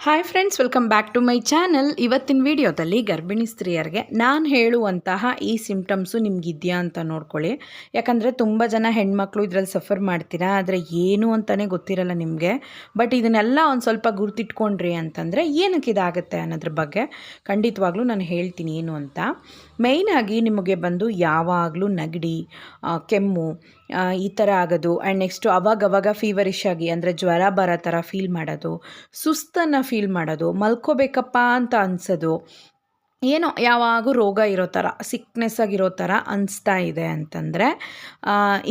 Hi friends welcome back to my channel ಇವತ್ತಿನ ವಿಡಿಯೋದಲ್ಲಿ ಗರ್ಭಿಣಿ ಸ್ತ್ರೀಯರಿಗೆ ನಾನು ಹೇಳುವಂತಹ ಈ ಸಿಂಪ್ಟಮ್ಸು ನಿಮಗಿದೆಯಾ ಅಂತ ನೋಡ್ಕೊಳ್ಳಿ. ಯಾಕಂದರೆ ತುಂಬ ಜನ ಹೆಣ್ಮಕ್ಳು ಇದರಲ್ಲಿ ಸಫರ್ ಮಾಡ್ತೀರಾ? ಆದರೆ ಏನು ಅಂತಲೇ ಗೊತ್ತಿರಲ್ಲ ನಿಮಗೆ. ಬಟ್ ಇದನ್ನೆಲ್ಲ ಒಂದು ಸ್ವಲ್ಪ ಗುರ್ತಿಟ್ಕೊಂಡ್ರಿ ಅಂತಂದರೆ ಏನಕ್ಕೆ ಇದಾಗುತ್ತೆ ಅನ್ನೋದ್ರ ಬಗ್ಗೆ ಖಂಡಿತವಾಗ್ಲೂ ನಾನು ಹೇಳ್ತೀನಿ ಏನು ಅಂತ. ಮೇಯ್ನಾಗಿ ನಿಮಗೆ ಬಂದು ಯಾವಾಗಲೂ ನೆಗಡಿ ಕೆಮ್ಮು ಈ ಥರ ಆಗೋದು. ಆ್ಯಂಡ್ ನೆಕ್ಸ್ಟು ಅವಾಗವಾಗ ಫೀವರಿಶ್ ಆಗಿ ಅಂದರೆ ಜ್ವರ ಬರೋ ಥರ ಫೀಲ್ ಮಾಡೋದು. ಸುಸ್ತನ್ನು ಫೀಲ್ ಮಾಡೋದು ಮಲ್ಕೋಬೇಕಪ್ಪ ಅಂತ ಅನ್ಸೋದು. ಏನೋ ಯಾವಾಗೂ ರೋಗ ಇರೋ ಥರ ಸಿಕ್ನೆಸ್ ಆಗಿರೋ ಥರ ಅನಿಸ್ತಾ ಇದೆ ಅಂತಂದರೆ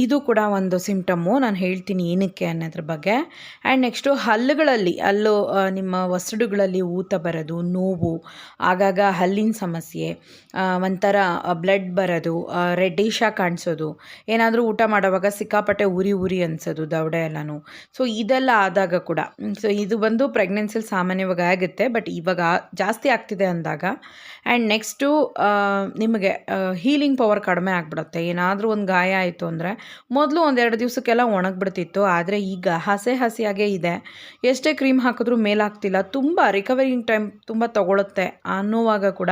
ಇದು ಕೂಡ ಒಂದು ಸಿಂಪ್ಟಮ್ಮು ನಾನು ಹೇಳ್ತೀನಿ ಏನಕ್ಕೆ ಅನ್ನೋದ್ರ ಬಗ್ಗೆ. ಆ್ಯಂಡ್ ನೆಕ್ಸ್ಟು ಹಲ್ಲುಗಳಲ್ಲಿ, ಹಲ್ಲು ನಿಮ್ಮ ಒಸಡುಗಳಲ್ಲಿ ಊತ ಬರೋದು, ನೋವು, ಆಗಾಗ ಹಲ್ಲಿನ ಸಮಸ್ಯೆ ಒಂಥರ ಬ್ಲಡ್ ಬರೋದು ರೆಡ್ಡಿಶಾಗಿ ಕಾಣಿಸೋದು, ಏನಾದರೂ ಊಟ ಮಾಡೋವಾಗ ಸಿಕ್ಕಾಪಟ್ಟೆ ಉರಿ ಉರಿ ಅನಿಸೋದು ದವಡೆ ಎಲ್ಲನೂ. ಸೊ ಇದೆಲ್ಲ ಆದಾಗ ಕೂಡ ಸೊ ಇದು ಬಂದು ಪ್ರೆಗ್ನೆನ್ಸಿಲಿ ಸಾಮಾನ್ಯವಾಗಿ ಆಗುತ್ತೆ ಬಟ್ ಇವಾಗ ಜಾಸ್ತಿ ಆಗ್ತಿದೆ ಅಂದಾಗ ಆ್ಯಂಡ್ ನೆಕ್ಸ್ಟು ನಿಮಗೆ ಹೀಲಿಂಗ್ ಪವರ್ ಕಡಿಮೆ ಆಗಿಬಿಡುತ್ತೆ. ಏನಾದರೂ ಒಂದು ಗಾಯ ಆಯಿತು ಅಂದರೆ ಮೊದಲು ಒಂದೆರಡು ದಿವಸಕ್ಕೆಲ್ಲ ಒಣಗಿಬಿಡ್ತಿತ್ತು. ಆದರೆ ಈಗ ಹಸೆ ಹಸಿಯಾಗೇ ಇದೆ. ಎಷ್ಟೇ ಕ್ರೀಮ್ ಹಾಕಿದ್ರೂ ಮೇಲಾಗ್ತಿಲ್ಲ. ತುಂಬ ರಿಕವರಿಂಗ್ ಟೈಮ್ ತುಂಬ ತಗೊಳುತ್ತೆ ಅನ್ನುವಾಗ ಕೂಡ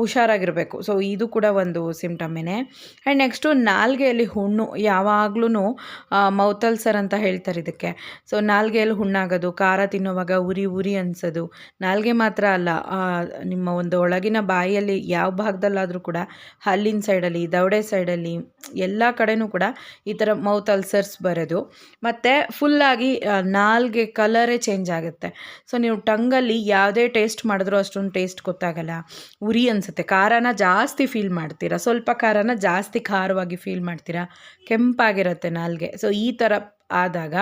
ಹುಷಾರಾಗಿರಬೇಕು. ಸೊ ಇದು ಕೂಡ ಒಂದು ಸಿಮ್ಟಮೇನೆ ಆ್ಯಂಡ್ ನೆಕ್ಸ್ಟು ನಾಲ್ಗೆಯಲ್ಲಿ ಹುಣ್ಣು. ಯಾವಾಗ್ಲೂ ಮೌತಲ್ಸರ್ ಅಂತ ಹೇಳ್ತಾರೆ ಇದಕ್ಕೆ. ಸೊ ನಾಲ್ಗೆಯಲ್ಲಿ ಹುಣ್ಣಾಗೋದು, ಖಾರ ತಿನ್ನುವಾಗ ಉರಿ ಉರಿ ಅನಿಸೋದು. ನಾಲ್ಗೆ ಮಾತ್ರ ಅಲ್ಲ ನಿಮ್ಮ ಒಂದು ಒಳಗಿನ ಬಾಯಿಯಲ್ಲಿ ಯಾವ ಭಾಗದಲ್ಲಾದರೂ ಕೂಡ ಹಲ್ಲಿನ ಸೈಡಲ್ಲಿ, ದವಡೆ ಸೈಡಲ್ಲಿ, ಎಲ್ಲ ಕಡೆನೂ ಕೂಡ ಈ ಥರ ಮೌತ್ ಅಲ್ಸರ್ಸ್ ಬರೋದು. ಮತ್ತು ಫುಲ್ಲಾಗಿ ನಾಲ್ಗೆ ಕಲರೇ ಚೇಂಜ್ ಆಗುತ್ತೆ. ಸೊ ನೀವು ಟಂಗಲ್ಲಿ ಯಾವುದೇ ಟೇಸ್ಟ್ ಮಾಡಿದ್ರೂ ಅಷ್ಟೊಂದು ಟೇಸ್ಟ್ ಗೊತ್ತಾಗಲ್ಲ. ಉರಿ ಅನಿಸುತ್ತೆ. ಖಾರನ ಜಾಸ್ತಿ ಫೀಲ್ ಮಾಡ್ತೀರಾ? ಸ್ವಲ್ಪ ಖಾರನ ಜಾಸ್ತಿ ಖಾರವಾಗಿ ಫೀಲ್ ಮಾಡ್ತೀರಾ? ಕೆಂಪಾಗಿರುತ್ತೆ ನಾಲ್ಗೆ. ಸೊ ಈ ಥರ ಆದಾಗ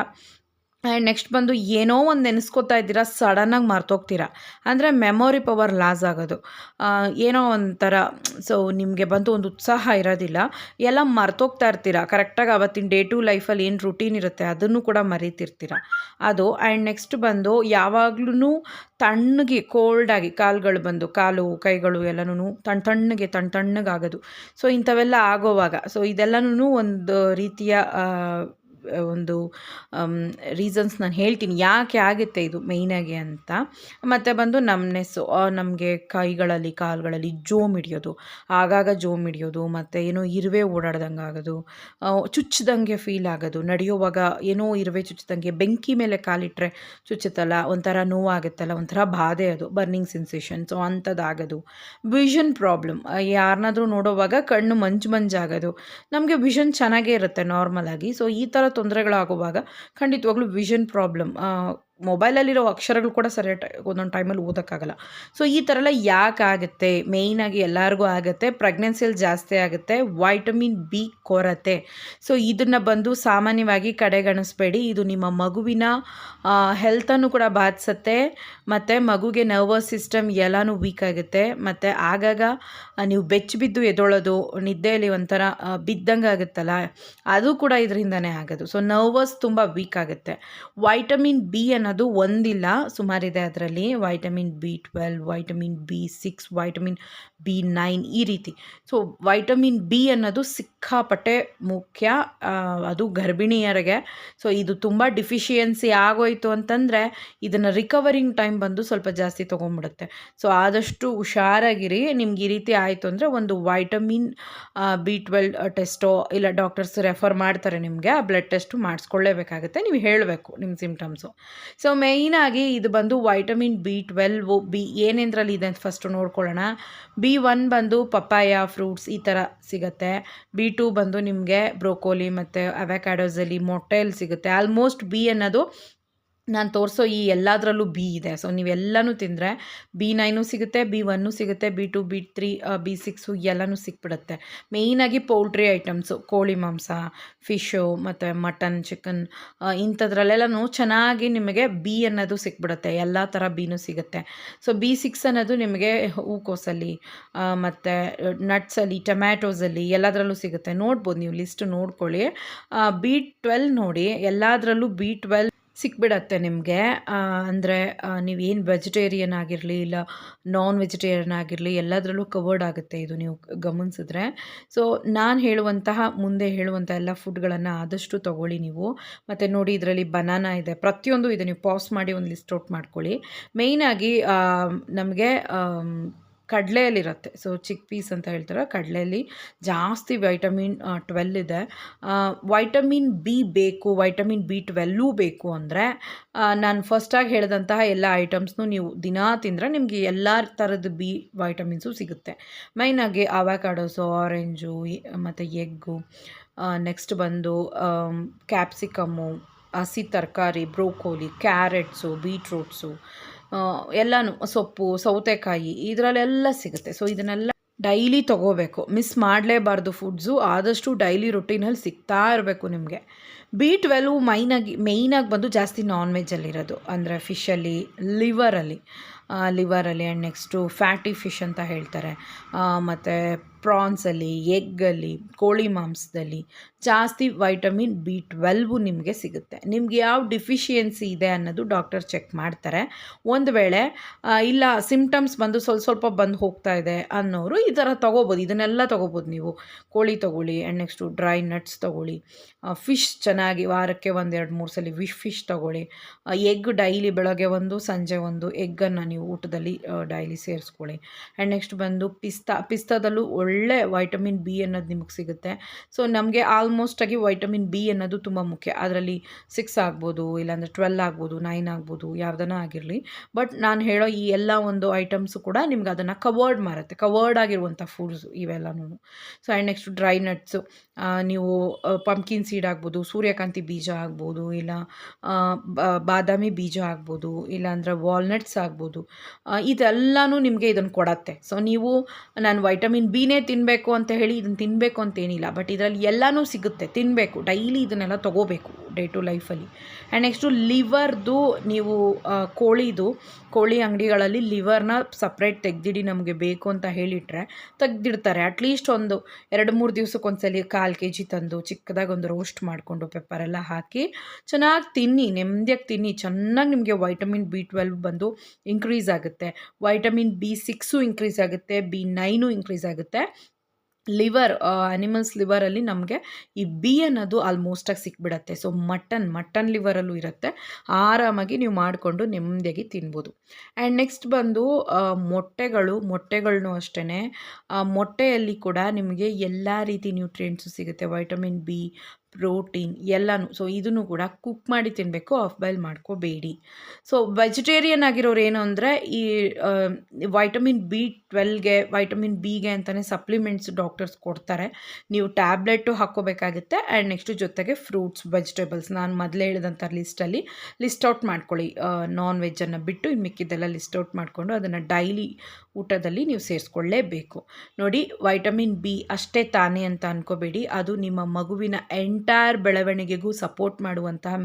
ಆ್ಯಂಡ್ ನೆಕ್ಸ್ಟ್ ಬಂದು ಏನೋ ಒಂದು ನೆನೆಸ್ಕೊತಾ ಇದ್ದೀರಾ ಸಡನ್ನಾಗಿ ಮರ್ತೋಗ್ತೀರಾ? ಅಂದರೆ ಮೆಮೊರಿ ಪವರ್ ಲಾಸ್ ಆಗೋದು. ಏನೋ ಒಂಥರ ಸೊ ನಿಮಗೆ ಬಂದು ಒಂದು ಉತ್ಸಾಹ ಇರೋದಿಲ್ಲ. ಎಲ್ಲ ಮರ್ತೋಗ್ತಾ ಇರ್ತೀರಾ? ಕರೆಕ್ಟಾಗಿ ಅವತ್ತಿನ ಡೇ ಟು ಲೈಫಲ್ಲಿ ಏನು ರುಟೀನ್ ಇರುತ್ತೆ ಅದನ್ನು ಕೂಡ ಮರೀತಿರ್ತೀರ? ಅದು ಆ್ಯಂಡ್ ನೆಕ್ಸ್ಟ್ ಬಂದು ಯಾವಾಗ್ಲೂ ತಣ್ಣಗೆ ಕೋಲ್ಡಾಗಿ ಕಾಲುಗಳು ಬಂದು, ಕಾಲು, ಕೈಗಳು ಎಲ್ಲನೂ ತಣ್ಣ ತಣ್ಣಗೆ ತಣ್ಣ ತಣ್ಣಗಾಗೋದು. ಸೊ ಇಂಥವೆಲ್ಲ ಆಗೋವಾಗ ಸೊ ಇದೆಲ್ಲನೂ ಒಂದು ರೀತಿಯ ಒಂದು ರೀಸನ್ಸ್ ನಾನು ಹೇಳ್ತೀನಿ. ಯಾಕೆ ಆಗುತ್ತೆ ಇದು ಮೇಯ್ನಾಗಿ ಅಂತ. ಮತ್ತು ಬಂದು ನಮ್ನೆಸ್ಸು ನಮಗೆ ಕೈಗಳಲ್ಲಿ, ಕಾಲುಗಳಲ್ಲಿ ಜೋಮ್ ಹಿಡಿಯೋದು. ಆಗಾಗ ಜೋಮ್ ಹಿಡಿಯೋದು, ಮತ್ತು ಏನೋ ಇರುವೆ ಓಡಾಡ್ದಂಗೆ ಆಗೋದು. ಚುಚ್ಚದಂಗೆ ಫೀಲ್ ಆಗೋದು. ನಡೆಯುವಾಗ ಏನೋ ಇರುವೆ ಚುಚ್ಚಿದಂಗೆ ಬೆಂಕಿ ಮೇಲೆ ಕಾಲಿಟ್ಟರೆ ಚುಚ್ಚುತ್ತಲ್ಲ, ಒಂಥರ ನೋವಾಗುತ್ತಲ್ಲ, ಒಂಥರ ಬಾಧೆ ಅದು. ಬರ್ನಿಂಗ್ ಸೆನ್ಸೇಷನ್ ಸೊ ಅಂಥದ್ದಾಗೋದು. ವಿಷನ್ ಪ್ರಾಬ್ಲಮ್ ಯಾರನ್ನಾದ್ರೂ ನೋಡೋವಾಗ ಕಣ್ಣು ಮಂಜು ಮಂಜಾಗೋದು ನಮಗೆ ವಿಷನ್ ಚೆನ್ನಾಗೇ ಇರುತ್ತೆ ನಾರ್ಮಲಾಗಿ ಸೊ ಈ ಥರ ತೊಂದರೆಗಳಾಗುವಾಗ ಖಂಡಿತವಾಗ್ಲೂ ವಿಷನ್ ಪ್ರಾಬ್ಲಮ್ ಮೊಬೈಲಲ್ಲಿರೋ ಅಕ್ಷರಗಳು ಕೂಡ ಸರಿಯಾಗಿ ಒಂದೊಂದು ಟೈಮಲ್ಲಿ ಓದೋಕ್ಕಾಗಲ್ಲ. ಸೊ ಈ ಥರ ಎಲ್ಲ ಯಾಕೆ ಆಗುತ್ತೆ? ಮೇಯ್ನಾಗಿ ಎಲ್ಲರಿಗೂ ಆಗುತ್ತೆ. ಪ್ರೆಗ್ನೆನ್ಸಿಯಲ್ಲಿ ಜಾಸ್ತಿ ಆಗುತ್ತೆ. ವೈಟಮಿನ್ ಬಿ ಕೊರತೆ. ಸೊ ಇದನ್ನು ಬಂದು ಸಾಮಾನ್ಯವಾಗಿ ಕಡೆಗಣಿಸ್ಬೇಡಿ. ಇದು ನಿಮ್ಮ ಮಗುವಿನ ಹೆಲ್ತನ್ನು ಕೂಡ ಬಾಧಿಸುತ್ತೆ. ಮತ್ತು ಮಗುಗೆ ನರ್ವಸ್ ಸಿಸ್ಟಮ್ ಎಲ್ಲನೂ ವೀಕ್ ಆಗುತ್ತೆ. ಮತ್ತು ಆಗಾಗ ನೀವು ಬೆಚ್ಚ ಬಿದ್ದು ಎದೊಳೋದು, ನಿದ್ದೆಯಲ್ಲಿ ಒಂಥರ ಬಿದ್ದಂಗೆ ಆಗುತ್ತಲ್ಲ? ಅದು ಕೂಡ ಇದರಿಂದನೇ ಆಗೋದು. ಸೊ ನರ್ವಸ್ ತುಂಬ ವೀಕ್ ಆಗುತ್ತೆ. ವೈಟಮಿನ್ ಬಿ ಅನ್ನೋದು ಒಂದಿಲ್ಲ. ಸುಮಾರಿದೆ ಅದರಲ್ಲಿ. Vitamin B twelve vitamin B six vitamin B nine ಈ ರೀತಿ. ಸೊ ವೈಟಮಿನ್ ಬಿ ಅನ್ನೋದು ಸಿಕ್ಕಾಪಟ್ಟೆ ಮುಖ್ಯ ಅದು ಗರ್ಭಿಣಿಯರಿಗೆ. ಸೊ ಇದು ತುಂಬ ಡಿಫಿಷಿಯನ್ಸಿ ಆಗೋಯಿತು ಅಂತಂದರೆ ಇದನ್ನು ರಿಕವರಿಂಗ್ ಟೈಮ್ ಬಂದು ಸ್ವಲ್ಪ ಜಾಸ್ತಿ ತೊಗೊಂಬಿಡುತ್ತೆ ಸೊ ಆದಷ್ಟು ಹುಷಾರಾಗಿರಿ. ನಿಮ್ಗೆ ಈ ರೀತಿ ಆಯಿತು ಅಂದರೆ ಒಂದು ವೈಟಮಿನ್ ಬಿ ಟ್ವೆಲ್ ಟೆಸ್ಟೋ ಇಲ್ಲ ಡಾಕ್ಟರ್ಸ್ ರೆಫರ್ ಮಾಡ್ತಾರೆ ನಿಮಗೆ, ಆ ಬ್ಲಡ್ ಟೆಸ್ಟು ಮಾಡಿಸ್ಕೊಳ್ಳೇಬೇಕಾಗುತ್ತೆ. ನೀವು ಹೇಳಬೇಕು ನಿಮ್ಮ ಸಿಮ್ಟಮ್ಸು ಸೊ ಮೇಯ್ನಾಗಿ ಇದು ಬಂದು ವೈಟಮಿನ್ ಬಿ ಟ್ವೆಲ್ವು ಬಿ ಏನೇಂದ್ರಲ್ಲಿ ಇದೆ ಅಂತ ಫಸ್ಟು ನೋಡ್ಕೊಳ್ಳೋಣ. ಬಿ ಒನ್ ಬಂದು ಪಪ್ಪಾಯ ಫ್ರೂಟ್ಸ್ ಈ ಥರ ಸಿಗುತ್ತೆ. ಬಿ ಟು ಬಂದು ನಿಮಗೆ ಬ್ರೋಕೋಲಿ ಮತ್ತು ಅವೆಕ್ಯಾಡೋಸಲ್ಲಿ ಮೊಟ್ಟೆಯಲ್ಲಿ ಸಿಗುತ್ತೆ. ಆಲ್ಮೋಸ್ಟ್ ಬಿ ಅನ್ನೋದು ನಾನು ತೋರಿಸೋ ಈ ಎಲ್ಲದರಲ್ಲೂ ಬಿ ಇದೆ. ಸೊ ನೀವೆಲ್ಲನೂ ತಿಂದರೆ ಬಿ ನೈನು ಸಿಗುತ್ತೆ ಬಿ ಒನ್ನು ಸಿಗುತ್ತೆ B two B three B six ಎಲ್ಲನೂ ಸಿಕ್ಬಿಡುತ್ತೆ. ಮೇಯ್ನಾಗಿ ಪೌಲ್ಟ್ರಿ ಐಟಮ್ಸು ಕೋಳಿ ಮಾಂಸ ಫಿಶು ಮತ್ತು ಮಟನ್ ಚಿಕನ್ ಇಂಥದ್ರಲ್ಲೆಲ್ಲನೂ ಚೆನ್ನಾಗಿ ನಿಮಗೆ ಬಿ ಅನ್ನೋದು ಸಿಕ್ಬಿಡುತ್ತೆ. ಎಲ್ಲ ಥರ ಬೀನೂ ಸಿಗುತ್ತೆ. ಸೊ ಬಿ ಸಿಕ್ಸ್ ಅನ್ನೋದು ನಿಮಗೆ ಹೂಕೋಸಲ್ಲಿ ಮತ್ತು ನಟ್ಸಲ್ಲಿ ಟೊಮ್ಯಾಟೋಸಲ್ಲಿ ಎಲ್ಲದರಲ್ಲೂ ಸಿಗುತ್ತೆ. ನೋಡ್ಬೋದು ನೀವು ಲಿಸ್ಟ್ ನೋಡ್ಕೊಳ್ಳಿ. ಬಿ ಟ್ವೆಲ್ ನೋಡಿ ಎಲ್ಲದರಲ್ಲೂ ಬಿ ಟ್ವೆಲ್ ಸಿಕ್ಬಿಡತ್ತೆ ನಿಮಗೆ. ಅಂದರೆ ನೀವೇನು ವೆಜಿಟೇರಿಯನ್ ಆಗಿರಲಿ ಇಲ್ಲ ನಾನ್ ವೆಜಿಟೇರಿಯನ್ ಆಗಿರಲಿ ಎಲ್ಲದರಲ್ಲೂ ಕವರ್ಡ್ ಆಗುತ್ತೆ ಇದು ನೀವು ಗಮನಿಸಿದ್ರೆ. ಸೊ ನಾನು ಹೇಳುವಂತಹ, ಮುಂದೆ ಹೇಳುವಂಥ ಎಲ್ಲ ಫುಡ್ಗಳನ್ನು ಆದಷ್ಟು ತಗೊಳ್ಳಿ ನೀವು. ಮತ್ತು ನೋಡಿ ಇದರಲ್ಲಿ ಬನಾನಾ ಇದೆ. ಪ್ರತಿಯೊಂದು ಇದೆ. ನೀವು ಪಾಸ್ ಮಾಡಿ ಒಂದು ಲಿಸ್ಟ್ ಔಟ್ ಮಾಡ್ಕೊಳ್ಳಿ. ಮೇಯ್ನಾಗಿ ನಮಗೆ ಕಡಲೆಯಲ್ಲಿರುತ್ತೆ. ಸೊ ಚಿಕ್ ಪೀಸ್ ಅಂತ ಹೇಳ್ತಾರೆ. ಕಡಲೆಯಲ್ಲಿ ಜಾಸ್ತಿ ವೈಟಮಿನ್ ಟ್ವೆಲ್ ಇದೆ. ವೈಟಮಿನ್ ಬಿ ಬೇಕು ವೈಟಮಿನ್ ಬಿ ಟ್ವೆಲ್ಲೂ ಬೇಕು ಅಂದರೆ ನಾನು ಫಸ್ಟಾಗಿ ಹೇಳಿದಂತಹ ಎಲ್ಲ ಐಟಮ್ಸ್ನು ನೀವು ದಿನಾ ತಿಂದರೆ ನಿಮಗೆ ಎಲ್ಲ ಥರದ ಬಿ ವೈಟಮಿನ್ಸು ಸಿಗುತ್ತೆ. ಮೈನಾಗಿ ಅವಾಕಾಡೋಸು ಆರೆಂಜು ಮತ್ತು ಎಗ್ಗು ನೆಕ್ಸ್ಟ್ ಬಂದು ಕ್ಯಾಪ್ಸಿಕಮ್ಮು ಹಸಿ ತರಕಾರಿ ಬ್ರೋಕೋಲಿ ಕ್ಯಾರೆಟ್ಸು ಬೀಟ್ರೂಟ್ಸು ಎಲ್ಲನೂ ಸೊಪ್ಪು, ಸೌತೆಕಾಯಿ, ಇದರಲ್ಲೆಲ್ಲ ಸಿಗುತ್ತೆ. ಸೊ ಇದನ್ನೆಲ್ಲ ಡೈಲಿ ತೊಗೋಬೇಕು. ಮಿಸ್ ಮಾಡಲೇಬಾರ್ದು ಫುಡ್ಸು ಆದಷ್ಟು ಡೈಲಿ ರೊಟೀನಲ್ಲಿ ಸಿಗ್ತಾ ಇರಬೇಕು ನಿಮಗೆ. ಬಿ ಟ್ವೆಲ್ವು ಮೈನಾಗಿ ಮೇಯ್ನಾಗಿ ಬಂದು ಜಾಸ್ತಿ ನಾನ್ ವೆಜ್ಜಲ್ಲಿರೋದು ಅಂದರೆ ಫಿಶಲ್ಲಿ ಲಿವರಲ್ಲಿ ಲಿವರಲ್ಲಿ ಆ್ಯಂಡ್ ನೆಕ್ಸ್ಟು ಫ್ಯಾಟಿ ಫಿಶ್ ಅಂತ ಹೇಳ್ತಾರೆ. ಮತ್ತು ಪ್ರಾನ್ಸಲ್ಲಿ, ಎಗ್ಗಲ್ಲಿ, ಕೋಳಿ ಮಾಂಸದಲ್ಲಿ ಜಾಸ್ತಿ ವೈಟಮಿನ್ ಬಿ ಟ್ವೆಲ್ವು ನಿಮಗೆ ಸಿಗುತ್ತೆ. ನಿಮ್ಗೆ ಯಾವ ಡಿಫಿಷಿಯನ್ಸಿ ಇದೆ ಅನ್ನೋದು ಡಾಕ್ಟರ್ ಚೆಕ್ ಮಾಡ್ತಾರೆ. ಒಂದು ವೇಳೆ ಇಲ್ಲ ಸಿಮ್ಟಮ್ಸ್ ಬಂದು ಸ್ವಲ್ಪ ಸ್ವಲ್ಪ ಬಂದು ಹೋಗ್ತಾ ಇದೆ ಅನ್ನೋರು ಈ ಥರ ತೊಗೋಬೋದು. ಇದನ್ನೆಲ್ಲ ತೊಗೋಬೋದು ನೀವು. ಕೋಳಿ ತೊಗೊಳ್ಳಿ ಆ್ಯಂಡ್ ನೆಕ್ಸ್ಟು ಡ್ರೈ ನಟ್ಸ್ ತೊಗೊಳ್ಳಿ ಫಿಶ್ ಚೆನ್ನಾಗಿ ವಾರಕ್ಕೆ ಒಂದು ಎರಡು ಮೂರು ಸಲ ವಿಶ್ ಫಿಶ್ ತೊಗೊಳ್ಳಿ. ಎಗ್ ಡೈಲಿ ಬೆಳಗ್ಗೆ ಒಂದು, ಸಂಜೆ ಒಂದು, ಎಗ್ಗನ್ನು ನೀವು ಊಟದಲ್ಲಿ ಡೈಲಿ ಸೇರಿಸ್ಕೊಳ್ಳಿ. ಆ್ಯಂಡ್ ನೆಕ್ಸ್ಟ್ ಬಂದು ಪಿಸ್ತಾ, ಪಿಸ್ತಾದಲ್ಲೂ ವೈಟಮಿನ್ ಬಿ ಅನ್ನೋದು ನಿಮಗೆ ಸಿಗುತ್ತೆ. ಸೊ ನಮಗೆ ಆಲ್ಮೋಸ್ಟಾಗಿ ವೈಟಮಿನ್ ಬಿ ಅನ್ನೋದು ತುಂಬ ಮುಖ್ಯ. ಅದರಲ್ಲಿ ಸಿಕ್ಸ್ ಆಗ್ಬೋದು, ಇಲ್ಲಾಂದರೆ ಟ್ವೆಲ್ ಆಗ್ಬೋದು ನೈನ್ ಆಗ್ಬೋದು, ಯಾವ್ದನ ಆಗಿರಲಿ. ಬಟ್ ನಾನು ಹೇಳೋ ಈ ಎಲ್ಲ ಒಂದು ಐಟಮ್ಸು ಕೂಡ ನಿಮ್ಗೆ ಅದನ್ನು ಕವರ್ಡ್ ಮಾಡುತ್ತೆ ಕವರ್ಡ್ ಆಗಿರುವಂಥ ಫುಡ್ಸು ಇವೆಲ್ಲನೂ so and next dry nuts ನೀವು ಪಂಪ್ಕಿನ್ ಸೀಡ್ ಆಗ್ಬೋದು, ಸೂರ್ಯಕಾಂತಿ ಬೀಜ ಆಗ್ಬೋದು, ಇಲ್ಲ ಬಾದಾಮಿ ಬೀಜ ಆಗ್ಬೋದು, ಇಲ್ಲಾಂದರೆ ವಾಲ್ನಟ್ಸ್ ಆಗ್ಬೋದು ಇದೆಲ್ಲನೂ ನಿಮಗೆ ಇದನ್ನು ಕೊಡತ್ತೆ. ಸೊ ನೀವು, ನಾನು ವೈಟಮಿನ್ ಬಿನೇ ತಿನ್ನಬೇಕು ಅಂತ ಹೇಳಿ ಇದನ್ನು ತಿನ್ನಬೇಕು ಅಂತೇನಿಲ್ಲ ಬಟ್ ಇದರಲ್ಲಿ ಎಲ್ಲನೂ ಸಿಗುತ್ತೆ. ತಿನ್ನಬೇಕು ಡೈಲಿ ಇದನ್ನೆಲ್ಲ ತೊಗೋಬೇಕು ಡೇ ಟು ಲೈಫಲ್ಲಿ ಆ್ಯಂಡ್ ನೆಕ್ಸ್ಟು ಲಿವರ್ದು ನೀವು ಕೋಳಿದು, ಕೋಳಿ ಅಂಗಡಿಗಳಲ್ಲಿ ಲಿವರ್ನ ಸಪ್ರೇಟ್ ತೆಗ್ದಿಡಿ ನಮಗೆ ಬೇಕು ಅಂತ ಹೇಳಿಟ್ರೆ ತೆಗ್ದಿಡ್ತಾರೆ. ಅಟ್ಲೀಸ್ಟ್ ಒಂದು ಎರಡು ಮೂರು ದಿವಸಕ್ಕೊಂದ್ಸಲಿ ಕಾಲು ಕೆ ಜಿ ತಂದು ಚಿಕ್ಕದಾಗಿ ಒಂದು ರೋಸ್ಟ್ ಮಾಡಿಕೊಂಡು ಪೆಪ್ಪರೆಲ್ಲ ಹಾಕಿ ಚೆನ್ನಾಗಿ ತಿನ್ನಿ ನೆಮ್ಮದಿಯಾಗಿ ತಿನ್ನಿ. ಚೆನ್ನಾಗಿ ನಿಮಗೆ ವೈಟಮಿನ್ ಬಿ ಟ್ವೆಲ್ವ್ ಬಂದು ಇನ್ಕ್ರೀಸ್ ಆಗುತ್ತೆ. ವೈಟಮಿನ್ ಬಿ ಸಿಕ್ಸು ಇನ್ಕ್ರೀಸ್ ಆಗುತ್ತೆ ಬಿ ನೈನು ಇನ್ಕ್ರೀಸ್ ಆಗುತ್ತೆ. ಲಿವರ್ ಅನಿಮಲ್ಸ್ ಲಿವರಲ್ಲಿ ನಮಗೆ ಈ ಬಿ ಅನ್ನೋದು ಆಲ್ಮೋಸ್ಟಾಗಿ ಸಿಕ್ಬಿಡತ್ತೆ. ಸೊ ಮಟನ್ ಮಟನ್ ಲಿವರಲ್ಲೂ ಇರುತ್ತೆ. ಆರಾಮಾಗಿ ನೀವು ಮಾಡಿಕೊಂಡು ನೆಮ್ಮದಿಯಾಗಿ ತಿನ್ಬೋದು. ಆ್ಯಂಡ್ ನೆಕ್ಸ್ಟ್ ಬಂದು ಮೊಟ್ಟೆಗಳು ಮೊಟ್ಟೆಗಳನ್ನೂ ಅಷ್ಟೇ ಮೊಟ್ಟೆಯಲ್ಲಿ ಕೂಡ ನಿಮಗೆ ಎಲ್ಲ ರೀತಿ ನ್ಯೂಟ್ರಿಯೆಂಟ್ಸು ಸಿಗುತ್ತೆ. ವೈಟಮಿನ್ ಬಿ ಪ್ರೋಟೀನ್ ಎಲ್ಲನೂ. ಸೊ ಇದನ್ನು ಕೂಡ ಕುಕ್ ಮಾಡಿ ತಿನ್ನಬೇಕು ಆಫ್ ಬಾಯ್ಲ್ ಮಾಡ್ಕೋಬೇಡಿ. ಸೊ ವೆಜಿಟೇರಿಯನ್ ಆಗಿರೋರು ಏನು ಅಂದರೆ, ಈ ವೈಟಮಿನ್ ಬಿ ಟ್ವೆಲ್ಗೆ ವೈಟಮಿನ್ ಬಿಗೆ ಅಂತಲೇ ಸಪ್ಲಿಮೆಂಟ್ಸ್ ಡಾಕ್ಟರ್ಸ್ ಕೊಡ್ತಾರೆ. ನೀವು ಟ್ಯಾಬ್ಲೆಟು ಹಾಕ್ಕೋಬೇಕಾಗುತ್ತೆ ಆ್ಯಂಡ್ ನೆಕ್ಸ್ಟು ಜೊತೆಗೆ ಫ್ರೂಟ್ಸ್ ವೆಜಿಟೇಬಲ್ಸ್ ನಾನು ಮೊದಲೇ ಹೇಳಿದಂಥ ಲಿಸ್ಟಲ್ಲಿ ಲಿಸ್ಟ್ ಔಟ್ ಮಾಡ್ಕೊಳ್ಳಿ. ನಾನ್ ವೆಜ್ಜನ್ನು ಬಿಟ್ಟು ಇನ್ನು ಮಿಕ್ಕಿದ್ದೆಲ್ಲ ಲಿಸ್ಟ್ ಔಟ್ ಮಾಡಿಕೊಂಡು ಅದನ್ನು ಡೈಲಿ ಊಟದಲ್ಲಿ ನೀವು ಸೇರಿಸ್ಕೊಳ್ಳೇಬೇಕು. ನೋಡಿ, ವೈಟಮಿನ್ ಬಿ ಅಷ್ಟೇ ತಾನೇ ಅಂತ ಅಂದ್ಕೋಬೇಡಿ ಅದು ನಿಮ್ಮ ಮಗುವಿನ ಎಂಟೈರ್ ಬೆಳವಣಿಗೆಗೂ ಸಪೋರ್ಟ್ ಮಾಡುವಂತಹ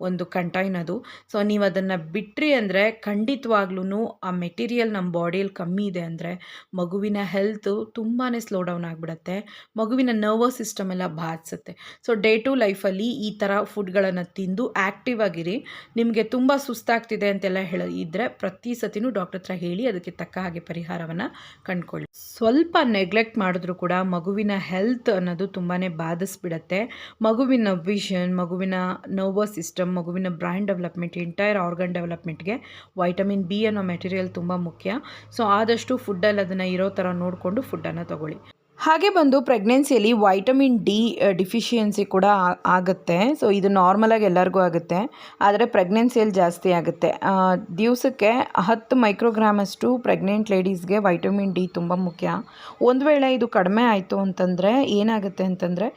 ಒಂದು ಕಂಟೈನ್ ಅದು. ಸೊ ನೀವು ಅದನ್ನು ಬಿಟ್ರಿ ಅಂದರೆ ಖಂಡಿತವಾಗ್ಲೂ ಆ ಮೆಟೀರಿಯಲ್ ನಮ್ಮ ಬಾಡಿಯಲ್ಲಿ ಕಮ್ಮಿ ಇದೆ ಅಂದರೆ ಮಗುವಿನ ಹೆಲ್ತು ತುಂಬಾ ಸ್ಲೋ ಡೌನ್ ಆಗಿಬಿಡತ್ತೆ. ಮಗುವಿನ ನರ್ವಸ್ ಸಿಸ್ಟಮ್ ಎಲ್ಲ ಬಾಧಿಸುತ್ತೆ. ಸೊ, ಡೇ ಟು ಲೈಫಲ್ಲಿ ಈ ಥರ ಫುಡ್ಗಳನ್ನು ತಿಂದು ಆ್ಯಕ್ಟಿವ್ ಆಗಿರಿ. ನಿಮಗೆ ತುಂಬ ಸುಸ್ತಾಗ್ತಿದೆ ಅಂತೆಲ್ಲ ಹೇಳ ಇದ್ದರೆ ಪ್ರತಿ ಸತಿನೂ ಡಾಕ್ಟರ್ ಹತ್ರ ಹೇಳಿ ಅದಕ್ಕೆ ತಕ್ಕ ಹಾಗೆ ಪರಿಹಾರವನ್ನು ಕಂಡುಕೊಳ್ಳಿ. ಸ್ವಲ್ಪ ನೆಗ್ಲೆಕ್ಟ್ ಮಾಡಿದ್ರು ಕೂಡ ಮಗುವಿನ ಹೆಲ್ತ್ ಅನ್ನೋದು ತುಂಬಾ ಬಾಧಿಸ್ಬಿಡತ್ತೆ. ಮಗುವಿನ ವಿಷನ್ ಮಗುವಿನ ನರ್ವಸ್ ಸಿಸ್ಟಮ್ ಮಗುವಿನ ಬ್ರೈನ್ ಡೆವಲಪ್ಮೆಂಟ್ ಇಂಟೈರ್ ಆರ್ಗನ್ ಡೆವಲಪ್ಮೆಂಟ್ಗೆ ವೈಟಮಿನ್ ಬಿ ಅನ್ನೋ ಮೆಟೀರಿಯಲ್ ತುಂಬ ಮುಖ್ಯ. ಸೊ ಆದಷ್ಟು ಫುಡ್ಡಲ್ಲಿ ಅದನ್ನು ಇರೋ ಥರ ನೋಡಿಕೊಂಡು ಫುಡ್ಡನ್ನು ತಗೊಳ್ಳಿ. ಹಾಗೆ ಬಂದು ಪ್ರೆಗ್ನೆನ್ಸಿಯಲ್ಲಿ ವೈಟಮಿನ್ ಡಿ ಡಿಫಿಷಿಯನ್ಸಿ ಕೂಡ ಆಗುತ್ತೆ. ಸೊ ಇದು ನಾರ್ಮಲಾಗಿ ಎಲ್ಲರಿಗೂ ಆಗುತ್ತೆ. ಆದರೆ ಪ್ರೆಗ್ನೆನ್ಸಿಯಲ್ಲಿ ಜಾಸ್ತಿ ಆಗುತ್ತೆ. ದಿವಸಕ್ಕೆ ಹತ್ತು ಮೈಕ್ರೋಗ್ರಾಮಷ್ಟು ಪ್ರೆಗ್ನೆಂಟ್ ಲೇಡೀಸ್ಗೆ ವೈಟಮಿನ್ ಡಿ ತುಂಬ ಮುಖ್ಯ. ಒಂದು ವೇಳೆ ಇದು ಕಡಿಮೆ ಆಯಿತು ಅಂತಂದರೆ ಏನಾಗುತ್ತೆ ಅಂತಂದರೆ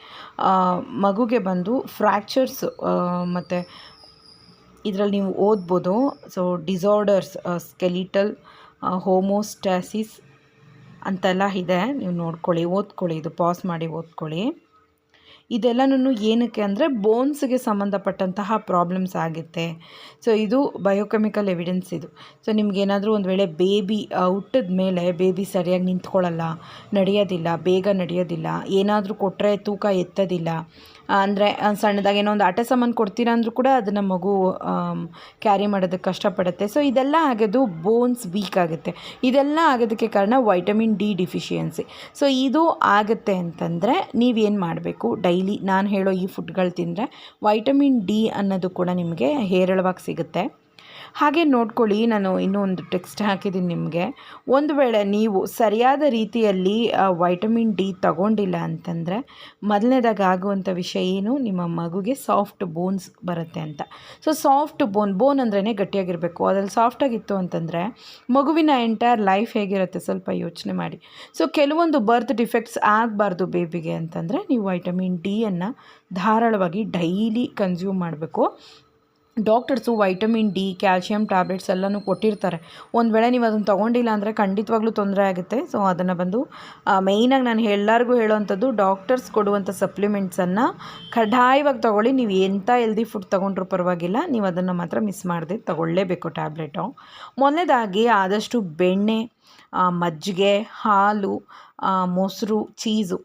ಮಗುಗೆ ಬಂದು ಫ್ರ್ಯಾಕ್ಚರ್ಸ್ ಮತ್ತು ಇದರಲ್ಲಿ ನೀವು ಓದ್ಬೋದು. ಸೊ ಡಿಸಾರ್ಡರ್ಸ್ ಸ್ಕೆಲಿಟಲ್ ಹೋಮೋಸ್ಟ್ಯಾಸಿಸ್ ಅಂತೆಲ್ಲ ಇದೆ. ನೀವು ನೋಡ್ಕೊಳ್ಳಿ, ಓದ್ಕೊಳ್ಳಿ, ಇದು ಪಾಸ್ ಮಾಡಿ ಓದ್ಕೊಳ್ಳಿ. ಇದೆಲ್ಲನೂ ಏನಕ್ಕೆ ಅಂದರೆ ಬೋನ್ಸ್ಗೆ ಸಂಬಂಧಪಟ್ಟಂತಹ ಪ್ರಾಬ್ಲಮ್ಸ್ ಆಗುತ್ತೆ. ಸೊ ಇದು ಬಯೋಕೆಮಿಕಲ್ ಎವಿಡೆನ್ಸ್ ಇದು. ಸೊ ನಿಮಗೇನಾದರೂ ಒಂದು ವೇಳೆ ಬೇಬಿ ಹುಟ್ಟಿದ ಮೇಲೆ ಬೇಬಿ ಸರಿಯಾಗಿ ನಿಂತ್ಕೊಳ್ಳಲ್ಲ, ನಡೆಯೋದಿಲ್ಲ, ಬೇಗ ನಡೆಯೋದಿಲ್ಲ, ಏನಾದರೂ ಕೊಟ್ಟರೆ ತೂಕ ಎತ್ತೋದಿಲ್ಲ ಅಂದರೆ ಸಣ್ಣದಾಗಿ ಏನೋ ಒಂದು ಆಟ ಸಾಮಾನು ಕೊಡ್ತೀರಾ ಅಂದರೂ ಕೂಡ ಅದನ್ನು ಮಗು ಕ್ಯಾರಿ ಮಾಡೋದಕ್ಕೆ ಕಷ್ಟಪಡುತ್ತೆ. ಸೊ ಇದೆಲ್ಲ ಆಗೋದು ಬೋನ್ಸ್ ವೀಕ್ ಆಗುತ್ತೆ. ಇದೆಲ್ಲ ಆಗೋದಕ್ಕೆ ಕಾರಣ ವೈಟಮಿನ್ ಡಿ ಡಿಫಿಷಿಯನ್ಸಿ ಸೊ ಇದು ಆಗುತ್ತೆ ಅಂತಂದರೆ ನೀವೇನು ಮಾಡಬೇಕು? ಡೈಲಿ ನಾನು ಹೇಳೋ ಈ ಫುಡ್ಗಳು ತಿಂದರೆ ವೈಟಮಿನ್ ಡಿ ಅನ್ನೋದು ಕೂಡ ನಿಮಗೆ ಹೇರಳವಾಗಿ ಸಿಗುತ್ತೆ. ಹಾಗೆ ನೋಡ್ಕೊಳ್ಳಿ, ನಾನು ಇನ್ನೂ ಒಂದು ಟೆಕ್ಸ್ಟ್ ಹಾಕಿದ್ದೀನಿ ನಿಮಗೆ. ಒಂದು ವೇಳೆ ನೀವು ಸರಿಯಾದ ರೀತಿಯಲ್ಲಿ ವೈಟಮಿನ್ ಡಿ ತಗೊಂಡಿಲ್ಲ ಅಂತಂದರೆ, ಮೊದಲನೇದಾಗ ಆಗುವಂಥ ವಿಷಯ ಏನು? ನಿಮ್ಮ ಮಗುಗೆ ಸಾಫ್ಟ್ ಬೋನ್ಸ್ ಬರುತ್ತೆ ಅಂತ. ಸೊ ಸಾಫ್ಟ್ ಬೋನ್ ಬೋನ್ ಅಂದ್ರೇ ಗಟ್ಟಿಯಾಗಿರಬೇಕು. ಅದ್ರಲ್ಲಿ ಸಾಫ್ಟಾಗಿತ್ತು ಅಂತಂದರೆ, ಮಗುವಿನ ಎಂಟೈರ್ ಲೈಫ್ ಹೇಗಿರುತ್ತೆ ಸ್ವಲ್ಪ ಯೋಚನೆ ಮಾಡಿ. ಸೊ ಕೆಲವೊಂದು ಬರ್ತ್ ಡಿಫೆಕ್ಟ್ಸ್ ಆಗಬಾರ್ದು ಬೇಬಿಗೆ ಅಂತಂದರೆ, ನೀವು ವೈಟಮಿನ್ ಡಿಯನ್ನು ಧಾರಾಳವಾಗಿ ಡೈಲಿ ಕನ್ಸ್ಯೂಮ್ ಮಾಡಬೇಕು. Doctors vitamin D, calcium tablets ಎಲ್ಲನೂ ಕೊಟ್ಟಿರ್ತಾರೆ. ಒಂದು ವೇಳೆ ನೀವು ಅದನ್ನು ತೊಗೊಂಡಿಲ್ಲ ಅಂದರೆ ಖಂಡಿತವಾಗ್ಲೂ ತೊಂದರೆ ಆಗುತ್ತೆ. ಸೊ ಅದನ್ನು ಬಂದು ಮೇಯ್ನಾಗಿ ನಾನು ಎಲ್ಲರಿಗೂ ಹೇಳುವಂಥದ್ದು ಡಾಕ್ಟರ್ಸ್ ಕೊಡುವಂಥ ಸಪ್ಲಿಮೆಂಟ್ಸನ್ನು ಕಡ್ಡಾಯವಾಗಿ ತೊಗೊಳ್ಳಿ. ನೀವು ಎಂಥ ಎಲ್ದಿ ಫುಡ್ ತೊಗೊಂಡ್ರೂ ಪರವಾಗಿಲ್ಲ. ನೀವು ಅದನ್ನು ಮಾತ್ರ ಮಿಸ್ ಮಾಡದೆ ತೊಗೊಳ್ಳೇಬೇಕು ಟ್ಯಾಬ್ಲೆಟು. ಮೊದಲನೇದಾಗಿ ಆದಷ್ಟು ಬೆಣ್ಣೆ ಮಜ್ಜಿಗೆ, ಹಾಲು ಮೊಸರು, ಚೀಸು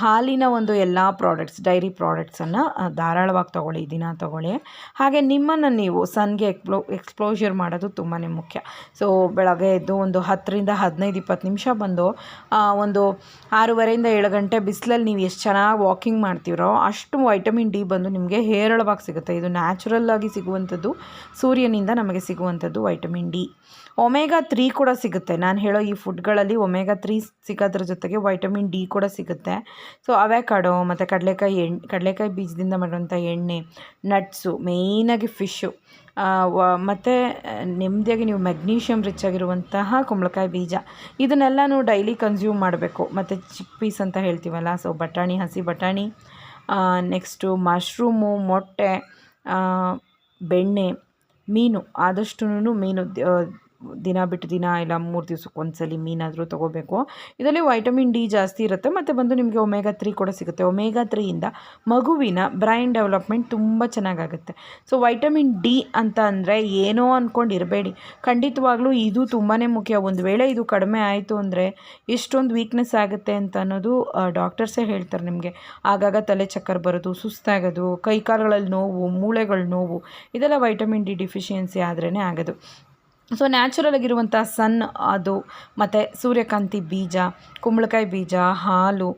ಹಾಲಿನ ಒಂದು ಎಲ್ಲ ಪ್ರಾಡಕ್ಟ್ಸ್ ಡೈರಿ ಪ್ರಾಡಕ್ಟ್ಸನ್ನು ಧಾರಾಳವಾಗಿ ತೊಗೊಳ್ಳಿ ದಿನ ತೊಗೊಳ್ಳಿ. ಹಾಗೆ ನಿಮ್ಮನ್ನು ನೀವು ಸನ್ಗೆ ಎಕ್ಸ್ಪ್ಲೋ ಎಕ್ಸ್ಪ್ಲೋಜರ್ ಮಾಡೋದು ತುಂಬಾ ಮುಖ್ಯ. ಸೊ ಬೆಳಗ್ಗೆ ಎದ್ದು ಒಂದು ಹತ್ತರಿಂದ ಹದಿನೈದು, ಇಪ್ಪತ್ತು ನಿಮಿಷ ಬಂದು ಒಂದು ಆರೂವರೆಯಿಂದ ಏಳು ಗಂಟೆ ಬಿಸಿಲಲ್ಲಿ ನೀವು ಎಷ್ಟು ಚೆನ್ನಾಗಿ ವಾಕಿಂಗ್ ಮಾಡ್ತೀರೋ ಅಷ್ಟು ವೈಟಮಿನ್ ಡಿ ಬಂದು ನಿಮಗೆ ಹೇರಳವಾಗಿ ಸಿಗುತ್ತೆ. ಇದು ನ್ಯಾಚುರಲ್ಲಾಗಿ ಸಿಗುವಂಥದ್ದು, ಸೂರ್ಯನಿಂದ ನಮಗೆ ಸಿಗುವಂಥದ್ದು ವೈಟಮಿನ್ ಡಿ ಒಮೆಗಾ ತ್ರೀ ಕೂಡ ಸಿಗುತ್ತೆ. ನಾನು ಹೇಳೋ ಈ ಫುಡ್ಗಳಲ್ಲಿ ಒಮೆಗಾ ತ್ರೀ ಸಿಗೋದ್ರ ಜೊತೆಗೆ ವೈಟಮಿನ್ ಡಿ ಕೂಡ ಸಿಗುತ್ತೆ. ಸೊ, ಅವೆಕಾಡೋ ಮತ್ತು ಕಡಲೆಕಾಯಿ ಎಣ್ಣೆ ಕಡಲೆಕಾಯಿ ಬೀಜದಿಂದ ಮಾಡುವಂಥ ಎಣ್ಣೆ, ನಟ್ಸು, ಮೇಯ್ನಾಗಿ ಫಿಶ್ಶು ಮತ್ತು ನೆಮ್ಮದಿಯಾಗಿ ನೀವು ಮೆಗ್ನೀಷಿಯಂ ರಿಚ್ ಆಗಿರುವಂತಹ ಕುಂಬಳಕಾಯಿ ಬೀಜ, ಇದನ್ನೆಲ್ಲನೂ ಡೈಲಿ ಕನ್ಸ್ಯೂಮ್ ಮಾಡಬೇಕು. ಮತ್ತು ಚಿಕ್ ಪೀಸ್ ಅಂತ ಹೇಳ್ತೀವಲ್ಲ, ಸೊ, ಬಟಾಣಿ, ಹಸಿ ಬಟಾಣಿ ನೆಕ್ಸ್ಟು ಮಶ್ರೂಮು, ಮೊಟ್ಟೆ ಬೆಣ್ಣೆ, ಮೀನು ಆದಷ್ಟು ಮೀನು ದಿನ ಬಿಟ್ಟು ದಿನ ಇಲ್ಲ ಮೂರು ದಿವ್ಸಕ್ಕೆ ಒಂದ್ಸಲಿ ಮೀನಾದರೂ ತೊಗೋಬೇಕು. ಇದರಲ್ಲಿ ವೈಟಮಿನ್ ಡಿ ಜಾಸ್ತಿ ಇರುತ್ತೆ ಮತ್ತು ಬಂದು ನಿಮಗೆ ಒಮೇಗಾ ತ್ರೀ ಕೂಡ ಸಿಗುತ್ತೆ. ಒಮೇಗಾ ತ್ರೀಯಿಂದ ಮಗುವಿನ ಬ್ರೈನ್ ಡೆವಲಪ್ಮೆಂಟ್ ತುಂಬ ಚೆನ್ನಾಗಾಗುತ್ತೆ. ಸೊ ವೈಟಮಿನ್ ಡಿ ಅಂತ ಅಂದರೆ ಏನೋ ಅಂದ್ಕೊಂಡು ಇರಬೇಡಿ. ಖಂಡಿತವಾಗ್ಲೂ ಇದು ತುಂಬಾ ಮುಖ್ಯ. ಒಂದು ವೇಳೆ ಇದು ಕಡಿಮೆ ಆಯಿತು ಅಂದರೆ ಎಷ್ಟೊಂದು ವೀಕ್ನೆಸ್ ಆಗುತ್ತೆ ಅಂತ ಅನ್ನೋದು ಡಾಕ್ಟರ್ಸೇ ಹೇಳ್ತಾರೆ ನಿಮಗೆ. ಆಗಾಗ ತಲೆ ಚಕ್ಕರ್ ಬರೋದು, ಸುಸ್ತಾಗೋದು, ಕೈಕಾಲುಗಳಲ್ಲಿ ನೋವು, ಮೂಳೆಗಳ ನೋವು, ಇದೆಲ್ಲ ವೈಟಮಿನ್ ಡಿ ಡಿಫಿಷಿಯನ್ಸಿ ಆದ್ರೇ ಆಗೋದು. ಸೊ ನ್ಯಾಚುರಲ್ ಆಗಿರುವಂಥ ಸನ್ ಅದು, ಮತ್ತು ಸೂರ್ಯಕಾಂತಿ ಬೀಜ, ಕುಂಬಳಕಾಯಿ ಬೀಜ, ಹಾಲು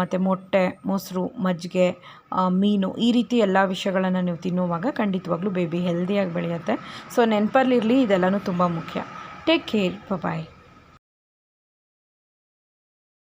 ಮತ್ತು ಮೊಟ್ಟೆ, ಮೊಸರು, ಮಜ್ಜಿಗೆ ಮೀನು, ಈ ರೀತಿ ಎಲ್ಲ ವಿಷಯಗಳನ್ನು ನೀವು ತಿನ್ನುವಾಗ ಖಂಡಿತವಾಗ್ಲೂ ಬೇಬಿ ಹೆಲ್ದಿಯಾಗಿ ಬೆಳೆಯುತ್ತೆ. ಸೊ ನೆನಪಲ್ಲಿರಲಿ ಇದೆಲ್ಲನೂ ತುಂಬ ಮುಖ್ಯ. Take care bye